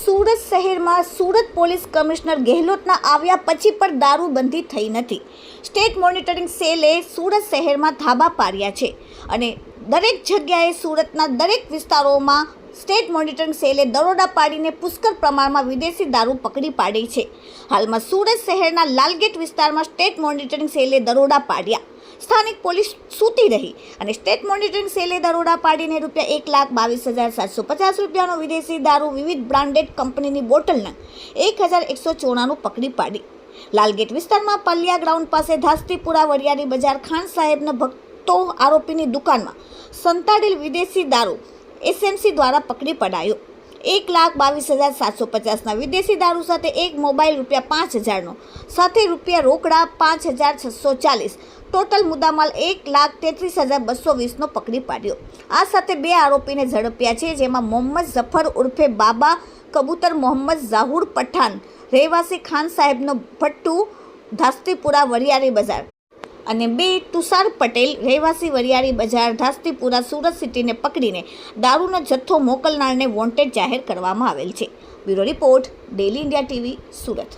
સુરત શહેરમાં Surat police commissioner ગેહલોતના આવ્યા પછી પણ દારૂબંધી થઈ નથી. સ્ટેટ મોનિટરિંગ સેલે સુરત શહેરમાં ધાબા પાડ્યા છે અને દરેક જગ્યાએ સુરતના દરેક વિસ્તારોમાં સ્ટેટ મોનિટરિંગ સેલે દરોડા પાડીને પુષ્કળ પ્રમાણમાં વિદેશી દારૂ પકડી પાડી છે. હાલમાં સુરત શહેરના લાલગેટ વિસ્તારમાં સ્ટેટ મોનિટરિંગ સેલે દરોડા પાડ્યા. સ્થાનિક પોલીસ સૂતી રહી અને સ્ટેટ મોનિટરિંગ સેલે દરોડા પાડીને રૂપિયા એક લાખ બાવીસ હજાર સાતસો પચાસ રૂપિયાનો વિદેશી દારૂ વિવિધ બ્રાન્ડેડ કંપનીની બોટલના એક હજાર એકસો ચોરાણું પકડી પાડી. લાલગેટ વિસ્તારમાં પલિયા ગ્રાઉન્ડ પાસે ધાસ્તીપુરા વરિયાળી બજાર ખાન સાહેબના ભક્તો આરોપીની દુકાનમાં સંતાડેલ વિદેશી દારૂ એસએમસી દ્વારા પકડી પડાયો. એક લાખ બાવીસ હજાર સાતસો પચાસના વિદેશી દારૂ સાથે એક મોબાઈલ રૂપિયા પાંચ હજારનો, સાથે રૂપિયા રોકડા પાંચ હજાર છસો ચાલીસ. ટોટલ મુદ્દામાલ એક લાખ તેત્રીસ હજાર બસો વીસનો પકડી પાડ્યો. આ સાથે બે આરોપીને ઝડપ્યા છે, જેમાં મોહમ્મદ ઝફર ઉર્ફે બાબા, કબૂતર મોહમ્મદ ઝાહુર પઠાણ, રહેવાસી ખાન સાહેબનો ભટ્ટુ, ધાસ્તીપુરા વરિયાળી બજાર. અને બે તુષાર પટેલ રહેવાસી વરિયાળી બજાર ધાસ્તીપુરા સુરત સિટીને પકડીને દારૂનો જથ્થો મોકલનારને વોન્ટેડ જાહેર કરવામાં આવેલ છે. Bureau report, daily India TV, Surat.